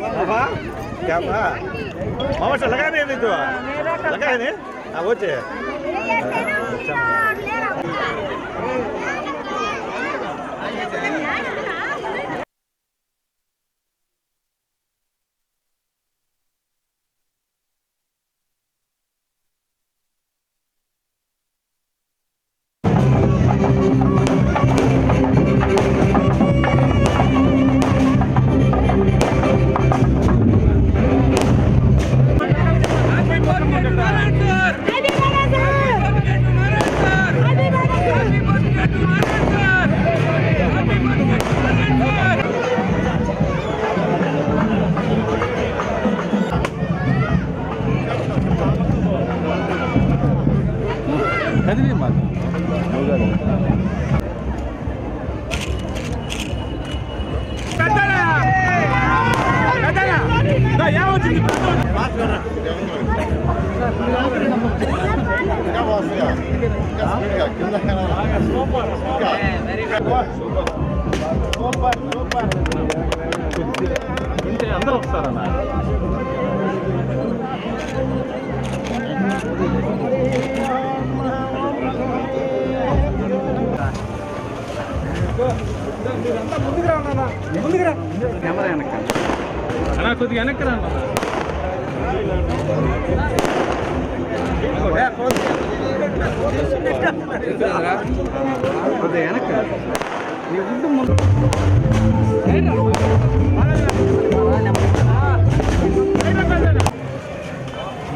बाबा क्या बा मामा से लगा नहीं तो लगा है नहीं हाँ वो चाहिए అందరూ వస్తారన్న కెమెరా వెనక అన్నా కొద్దిగా వెనక్కి రా అన్న.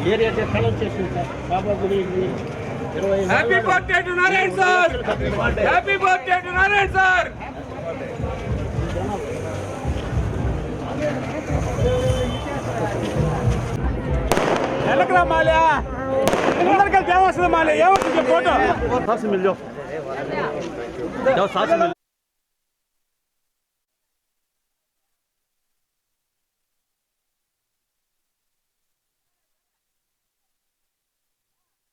కొద్దిగా వెనక్కి రా. నీ ముందు ముందు happy birthday to Narayana sir happy birthday to Narayana sir వెనకరా మాల్యా? అందరికీ దేవస్తుంది మాల్యా? ఏమవుతుంది ఫోటో?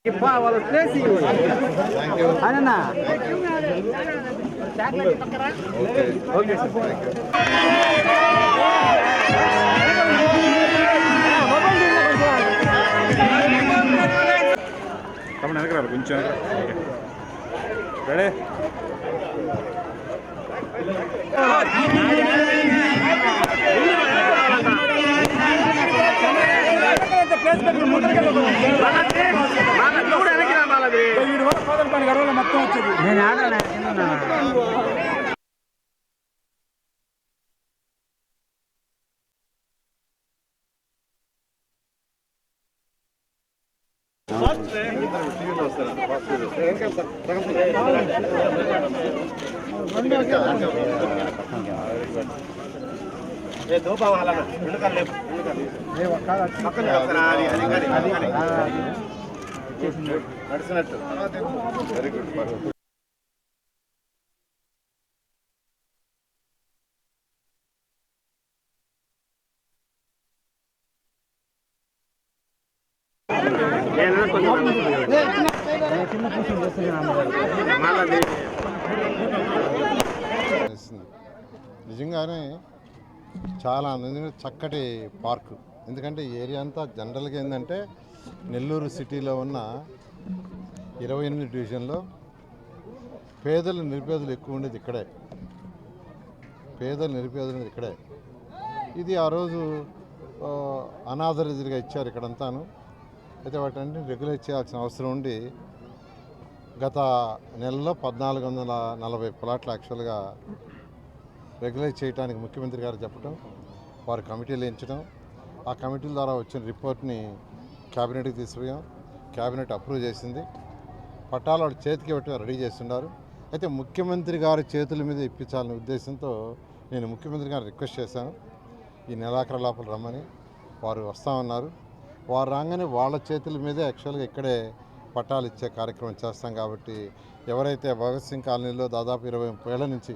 இப்போ அவளை பேசி கொஞ்சம் ரெடி ప్లేస్మెంట్ వీడి వరకు పదల పని గడవలో మొత్తం వచ్చింది నేను ఆడాలి రెండు నేను ఆడాను చేస్తుంది నిజంగానే చాలా అందంగా చక్కటి పార్కు. ఎందుకంటే ఏరియా అంతా జనరల్గా ఏంటంటే నెల్లూరు సిటీలో ఉన్న ఇరవై ఎనిమిది డివిజన్లో పేదలు నిరుపేదలు ఎక్కువ ఉండేది ఇక్కడే. పేదలు నిరుపేదలు ఉండేది ఇక్కడే. ఇది ఆ రోజు ఆ, ఇచ్చారు ఇక్కడంతాను. అయితే వాటిని రెగ్యులేట్ చేయాల్సిన అవసరం ఉండి గత నెలలో పద్నాలుగు వందల నలభై ప్లాట్లు యాక్చువల్గా రెగ్యులైజ్ చేయడానికి ముఖ్యమంత్రి గారు చెప్పడం వారు కమిటీలు ఎంచడం ఆ కమిటీల ద్వారా వచ్చిన రిపోర్ట్ని క్యాబినెట్కి తీసుకుపోయాం క్యాబినెట్ అప్రూవ్ చేసింది. పట్టాలు వాడు చేతికి పెట్టి రెడీ చేస్తున్నారు. అయితే ముఖ్యమంత్రి గారి చేతుల మీద ఇప్పించాలనే ఉద్దేశంతో నేను ముఖ్యమంత్రి గారిని రిక్వెస్ట్ చేశాను. ఈ నెలాఖరు లోపల రమ్మని వారు వస్తామన్నారు వారు రాగానే వాళ్ళ చేతుల మీదే యాక్చువల్గా ఇక్కడే పట్టాలు ఇచ్చే కార్యక్రమం చేస్తాం కాబట్టి ఎవరైతే భగత్ సింగ్ కాలనీలో దాదాపు ఇరవై ముప్పై నుంచి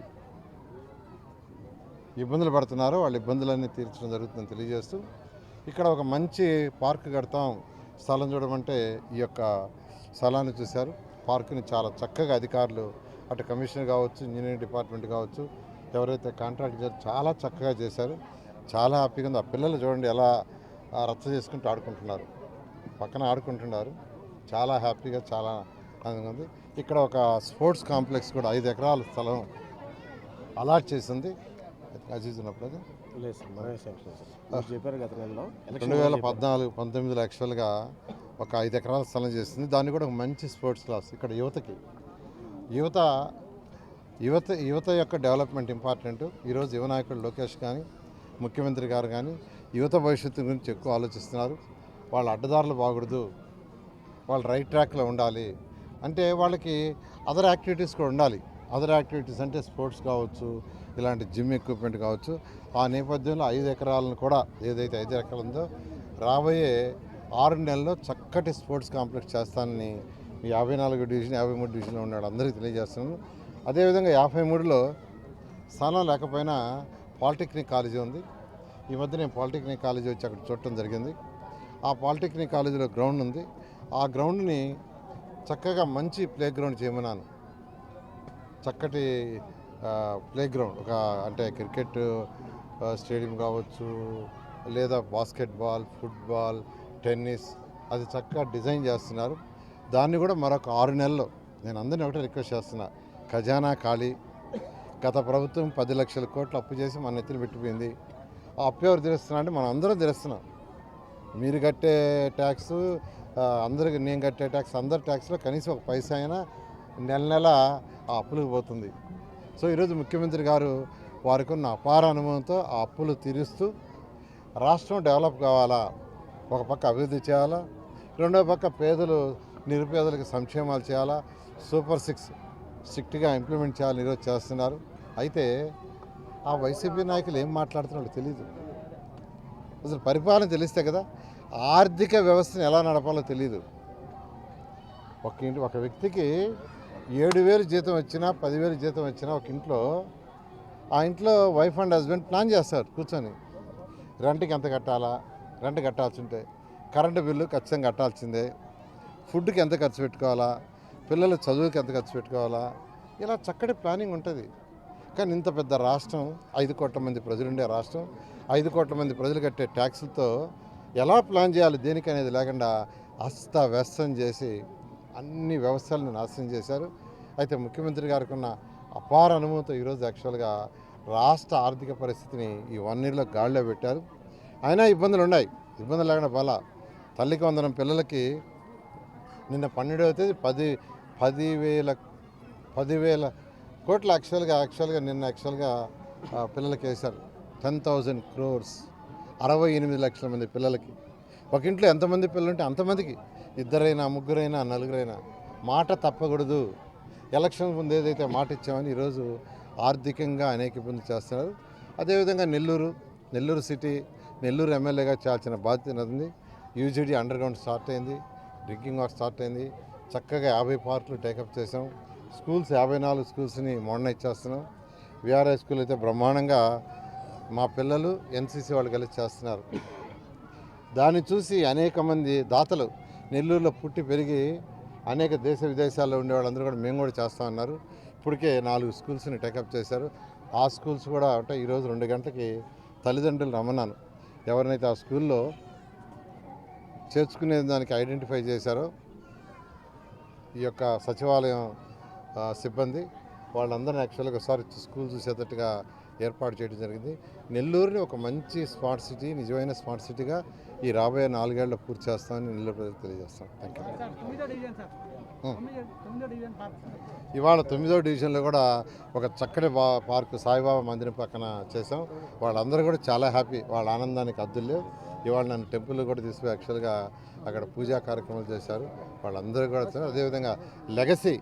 ఇబ్బందులు పడుతున్నారో. వాళ్ళ ఇబ్బందులన్నీ తీర్చడం జరుగుతుందని తెలియజేస్తూ ఇక్కడ ఒక మంచి పార్క్ కడతాం స్థలం చూడమంటే ఈ యొక్క స్థలాన్ని చూశారు. పార్కుని చాలా చక్కగా అధికారులు అటు కమిషనర్ కావచ్చు ఇంజనీరింగ్ డిపార్ట్మెంట్ కావచ్చు ఎవరైతే కాంట్రాక్ట్ చాలా చక్కగా చేశారు. చాలా హ్యాపీగా ఉంది. ఆ పిల్లలు చూడండి ఎలా రచ్చ చేసుకుంటూ ఆడుకుంటున్నారు. పక్కన ఆడుకుంటున్నారు. చాలా హ్యాపీగా చాలా ఆనందంగా ఉంది. ఇక్కడ ఒక స్పోర్ట్స్ కాంప్లెక్స్ కూడా ఐదు ఎకరాల స్థలం అలాట్ చేసింది. అజీజ్ ఉన్నప్పుడు అది? లేదు సార్ మనమే శాంక్షన్ సార్. మీరు చెప్పారు గత నెలలో. రెండు వేల పద్నాలుగు పంతొమ్మిదిలో యాక్చువల్గా ఒక ఐదు ఎకరాల స్థలం చేస్తుంది దాన్ని కూడా ఒక మంచి స్పోర్ట్స్ క్లాస్ ఇక్కడ యువతకి. యువత యువత యువత యొక్క డెవలప్మెంట్ ఇంపార్టెంట్ ఈరోజు యువ నాయకుడు లోకేష్ కానీ ముఖ్యమంత్రి గారు కానీ యువత భవిష్యత్తు గురించి ఎక్కువ ఆలోచిస్తున్నారు. వాళ్ళ అడ్డదారులు బాగూడదు. వాళ్ళు రైట్ ట్రాక్లో ఉండాలి. అంటే వాళ్ళకి అదర్ యాక్టివిటీస్ కూడా ఉండాలి. అదర్ యాక్టివిటీస్ అంటే స్పోర్ట్స్ కావచ్చు ఇలాంటి జిమ్ ఎక్విప్మెంట్ కావచ్చు. ఆ నేపథ్యంలో ఐదు ఎకరాలను కూడా ఏదైతే ఐదు ఎకరాలు ఉందో రాబోయే ఆరు నెలల్లో చక్కటి స్పోర్ట్స్ కాంప్లెక్స్ చేస్తానని ఈ యాభై నాలుగు డివిజన్ యాభై మూడు డివిజన్లో ఉన్నాడు అందరికీ తెలియజేస్తున్నాను. అదేవిధంగా యాభై మూడులో స్థానం లేకపోయినా పాలిటెక్నిక్ కాలేజీ ఉంది. ఈ మధ్య నేను పాలిటెక్నిక్ కాలేజీ వచ్చి అక్కడ చూడటం జరిగింది. ఆ పాలిటెక్నిక్ కాలేజీలో గ్రౌండ్ ఉంది. ఆ గ్రౌండ్ని చక్కగా మంచి ప్లే గ్రౌండ్ చేయమన్నాను. చక్కటి ప్లే గ్రౌండ్ ఒక అంటే క్రికెట్ స్టేడియం కావచ్చు లేదా బాస్కెట్బాల్ ఫుట్బాల్ టెన్నిస్ అది చక్కగా డిజైన్ చేస్తున్నారు. దాన్ని కూడా మరొక ఆరు నెలల్లో నేను అందరిని ఒకటే రిక్వెస్ట్ చేస్తున్నా. ఖజానా ఖాళీ. గత ప్రభుత్వం పది లక్షల కోట్లు అప్పు చేసి మన నెత్తిన పెట్టిపోయింది. ఆ అప్పు ఎవరు తీరుస్తున్నా అంటే మనం అందరం తీరుస్తున్నాం. మీరు కట్టే ట్యాక్స్ అందరికి నేను కట్టే ట్యాక్స్ అందరి ట్యాక్స్లో కనీసం ఒక పైసా అయినా నెల నెల ఆ అప్పులకు పోతుంది. సో ఈరోజు ముఖ్యమంత్రి గారు వారికి ఉన్న అపార అనుభవంతో ఆ అప్పులు తీరుస్తూ రాష్ట్రం డెవలప్ కావాలా? ఒక పక్క అభివృద్ధి చేయాలా? రెండో పక్క పేదలు నిరుపేదలకు సంక్షేమాలు చేయాలా? సూపర్ సిక్స్ స్ట్రిక్ట్గా ఇంప్లిమెంట్ చేయాలని ఈరోజు చేస్తున్నారు. అయితే ఆ వైసీపీ నాయకులు ఏం మాట్లాడుతున్నారో తెలియదు అసలు పరిపాలన తెలిస్తే కదా ఆర్థిక వ్యవస్థను ఎలా నడపాలో తెలియదు ఒక ఇంటి ఒక వ్యక్తికి ఏడు వేలు జీతం వచ్చినా పదివేలు జీతం వచ్చినా ఒక ఇంట్లో ఆ ఇంట్లో వైఫ్ అండ్ హస్బెండ్ ప్లాన్ చేస్తారు కూర్చొని. రెంట్కి ఎంత కట్టాలా? రెంట్ కట్టాల్సి ఉంటే కరెంటు బిల్లు ఖచ్చితంగా కట్టాల్సిందే. ఫుడ్కి ఎంత ఖర్చు పెట్టుకోవాలా? పిల్లల చదువుకి ఎంత ఖర్చు పెట్టుకోవాలా? ఇలా చక్కటి ప్లానింగ్ ఉంటుంది. కానీ ఇంత పెద్ద రాష్ట్రం ఐదు కోట్ల మంది ప్రజలు ఉండే రాష్ట్రం ఐదు కోట్ల మంది ప్రజలు కట్టే ట్యాక్సులతో ఎలా ప్లాన్ చేయాలి? దేనికి అనేది లేకుండా అస్తవ్యస్తం చేసి అన్ని వ్యవస్థలను నాశనం చేశారు. అయితే ముఖ్యమంత్రి గారికి ఉన్న అపార అనుభవంతో ఈరోజు యాక్చువల్గా రాష్ట్ర ఆర్థిక పరిస్థితిని ఈ వన్ ఇయర్లో గాడిలో పెట్టారు. అయినా ఇబ్బందులు ఉన్నాయి. ఇబ్బందులు లేకుండా బల తల్లికి వందనం పిల్లలకి నిన్న పన్నెండవ తేదీ పది పదివేల పదివేల కోట్ల యాక్చువల్గా యాక్చువల్గా నిన్న యాక్చువల్గా పిల్లలకి వేశారు. Ten thousand crores. అరవై ఎనిమిది లక్షల మంది పిల్లలకి. ఒక ఇంట్లో ఎంతమంది పిల్లలు ఉంటే అంతమందికి. ఇద్దరైనా ముగ్గురైనా నలుగురైనా మాట తప్పకూడదు. ఎలక్షన్ ముందు ఏదైతే మాట ఇచ్చామని ఈరోజు ఆర్థికంగా అనేక ఇబ్బంది చేస్తున్నారు. అదేవిధంగా నెల్లూరు నెల్లూరు సిటీ నెల్లూరు ఎమ్మెల్యేగా చేయాల్సిన బాధ్యత ఉంది యూజీడీ అండర్ గ్రౌండ్ స్టార్ట్ అయింది. డ్రింకింగ్ వాటర్ స్టార్ట్ అయింది. చక్కగా యాభై పార్కులు టేకప్ చేసాం స్కూల్స్ యాభై నాలుగు స్కూల్స్ని మోడర్నైజ్ చేస్తున్నాం. విఆర్ఐ స్కూల్ అయితే బ్రహ్మాండంగా మా పిల్లలు ఎన్సీసీ వాళ్ళు కలిసి చేస్తున్నారు. దాన్ని చూసి అనేక మంది దాతలు నెల్లూరులో పుట్టి పెరిగి అనేక దేశ విదేశాల్లో ఉండే వాళ్ళందరూ కూడా మేము కూడా చేస్తా ఉన్నారు. ఇప్పటికే నాలుగు స్కూల్స్ని టేకప్ చేశారు. ఆ స్కూల్స్ కూడా అంటే ఈరోజు రెండు గంటలకి తల్లిదండ్రులు రమ్మన్నాను ఎవరినైతే ఆ స్కూల్లో చేర్చుకునే దానికి ఐడెంటిఫై చేశారో ఈ యొక్క సచివాలయం సిబ్బంది వాళ్ళందరినీ యాక్చువల్గా ఒకసారి స్కూల్ చూసేటట్టుగా ఏర్పాటు చేయడం జరిగింది. నెల్లూరుని ఒక మంచి స్మార్ట్ సిటీ నిజమైన స్మార్ట్ సిటీగా ఈ రాబోయే నాలుగేళ్ళలో పూర్తి చేస్తామని నెల్లూరు ప్రజలకు తెలియజేస్తాం. థ్యాంక్ యూ ఇవాళ తొమ్మిదో డివిజన్లో కూడా ఒక చక్కటి బా పార్కు సాయిబాబా మందిరం పక్కన చేసాం వాళ్ళందరూ కూడా చాలా హ్యాపీ. వాళ్ళ ఆనందానికి అద్దులు లేవు. ఇవాళ నన్ను టెంపుల్ కూడా తీసుకుపోయి యాక్చువల్గా అక్కడ పూజా కార్యక్రమాలు చేశారు. వాళ్ళందరూ కూడా. అదేవిధంగా లెగసీ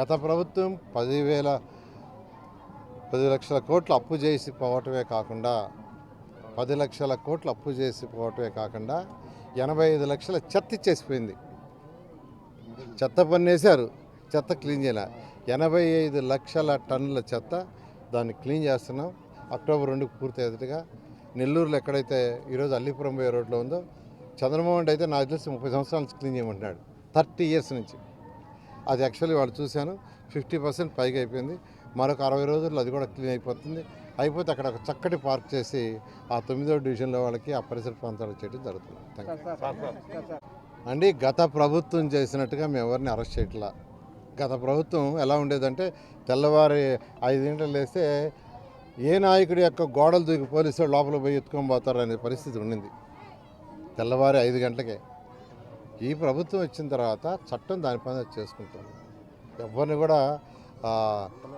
గత ప్రభుత్వం పదివేల పది లక్షల కోట్లు అప్పు చేసి పోవటమే కాకుండా పది లక్షల కోట్లు అప్పు చేసి పోవటమే కాకుండా ఎనభై ఐదు లక్షల చెత్త ఇచ్చేసిపోయింది. చెత్త పన్నేశారు చెత్త క్లీన్ చేయాల. ఎనభై ఐదు లక్షల టన్నుల చెత్త దాన్ని క్లీన్ చేస్తున్నాం. అక్టోబర్ రెండుకు పూర్తి అయ్యేట్టుగా నెల్లూరులో ఎక్కడైతే ఈరోజు అల్లిపురం పోయే రోడ్లో ఉందో చంద్రమోహన్ రెడ్డి అయితే నాకు తెలిసి ముప్పై సంవత్సరాల నుంచి క్లీన్ చేయమంటున్నాడు. థర్టీ ఇయర్స్ నుంచి. అది యాక్చువల్లీ వాళ్ళు చూశాను ఫిఫ్టీ పర్సెంట్ పైగా అయిపోయింది. మరొక అరవై రోజుల్లో అది కూడా క్లీన్ అయిపోతుంది. అయిపోతే అక్కడ ఒక చక్కటి పార్క్ చేసి ఆ తొమ్మిదో డివిజన్లో వాళ్ళకి ఆ పరిసర ప్రాంతాలకు చేయడం జరుగుతుంది. థ్యాంక్ యూ అండి గత ప్రభుత్వం చేసినట్టుగా మేము ఎవరిని అరెస్ట్ చేయట్లా? గత ప్రభుత్వం ఎలా ఉండేదంటే తెల్లవారి ఐదు గంటలు లేస్తే ఏ నాయకుడి యొక్క గోడలు దూకి పోలీసులు లోపల పోయి ఎత్తుకొని పోతారు అనే పరిస్థితి ఉండింది. తెల్లవారి ఐదు గంటలకే. ఈ ప్రభుత్వం వచ్చిన తర్వాత చట్టం దాని పని చేసుకుంటుంది. ఎవరిని కూడా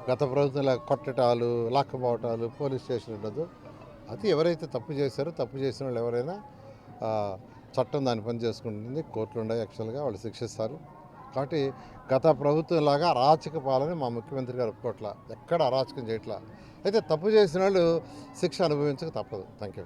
గత ప్రభుత్వంలో కొట్టటాలు లాక్కపోవటాలు పోలీస్ స్టేషన్ ఉండదు. అది ఎవరైతే తప్పు చేశారో తప్పు చేసిన వాళ్ళు ఎవరైనా చట్టం దాని పని చేసుకుంటుంది. కోర్టులు ఉన్నాయి యాక్చువల్గా వాళ్ళు శిక్షిస్తారు. కాబట్టి గత ప్రభుత్వం లాగా అరాచక పాలన మా ముఖ్యమంత్రి గారు ఒప్పుకోవట్లా ఎక్కడ అరాచకం చేయట్లా. అయితే తప్పు చేసిన వాళ్ళు శిక్ష అనుభవించక తప్పదు. Thank you